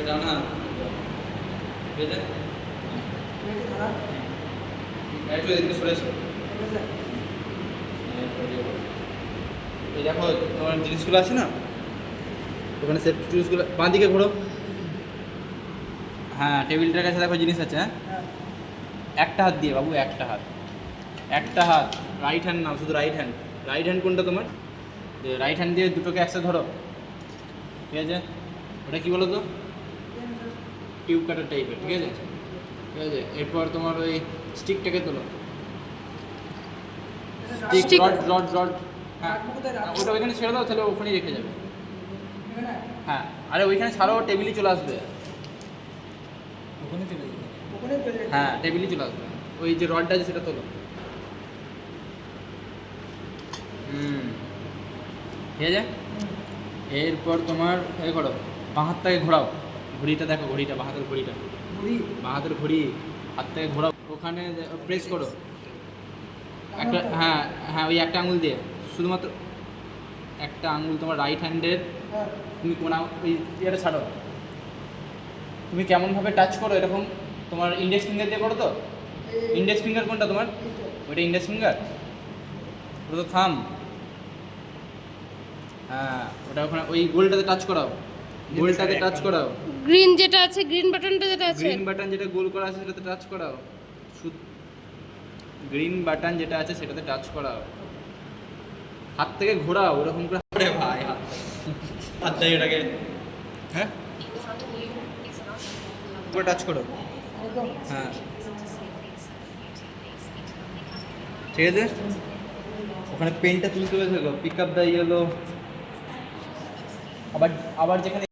এটা না? এদিকে সরে এসো। এই দেখো, তোমার জিনিসগুলো আছে না? ওখানে সেফ জিনিসগুলো বাঁ দিকে ঘোরো। হ্যাঁ টেবিলটার কাছে দেখো জিনিস আছে হ্যাঁ? একটা হাত দিয়ে বাবু, একটা হাত। একটা হাত রাইট হ্যান্ড নাও, শুধু রাইট হ্যান্ড রাইট হ্যান্ড কোনটা তোমার? রাইট হ্যান্ড দিয়ে দুটোকে একসাথে ধরো। ঠিক আছে? ওটা কি বলো তো টিউব কাটার টাইপের ঠিক আছে? ঠিক আছে? এরপর তোমার ওই স্টিকটাকে তোলো। স্টিক রড রড রড হ্যাঁ ওটা ওইখানে ছেড়ে দাও তাহলে ওখানেই রেখে যাবে। হ্যাঁ আরে ওইখানে ছাড়াও টেবিলই চলে আসবে। ওখানে চলে যাবে। হ্যাঁ টেবিলই চলে আসবে। ওই যে রডটা আছে সেটা তোলো। হুম। ঠিক আছে? এরপর তোমার এ করো বাঁ হাতটাকে ঘোরাও। ঘড়িটা দেখো ঘড়িটা বাঁ হাতের ঘড়িটা হাতের ঘড়ি হাত থেকে ঘোরাও ওখানে প্রেস করো। একটা হ্যাঁ হ্যাঁ ওই একটা আঙুল দিয়ে। শুধুমাত্র একটা আঙুল তোমার রাইট হ্যান্ডের তুমি কোন ওই ইয়েটা ছাড়ো। তুমি কেমনভাবে টাচ করো এরকম তোমার ইন্ডেক্স ফিঙ্গার দিয়ে করো তো? ইন্ডেক্স ফিঙ্গার কোনটা তোমার? ওইটা ইন্ডেক্স ফিঙ্গার ওটা তো থাম হ্যাঁ ওটা ওখানে ওই গোলটাতে টাচ করাও। গোলটাতে টাচ করাও। গ্রিন যেটা আছে গ্রিন বাটনটা যেটা আছে। গ্রিন বাটন যেটা গোল করা আছে সেটাতে টাচ করাও। গ্রিন বাটন যেটা আছে সেটাতে টাচ করাও। হাত থেকে ঘোরাও ওরকম করে আরে ভাই হাত হাত দিয়ে এটাকে হ্যাঁ? পুরো টাচ করো। হ্যাঁ। ঠিক আছে? ওখানে পেনটা তুলতে হবে পিক আপ দ্য ইয়েলো আবার আবার যেখানে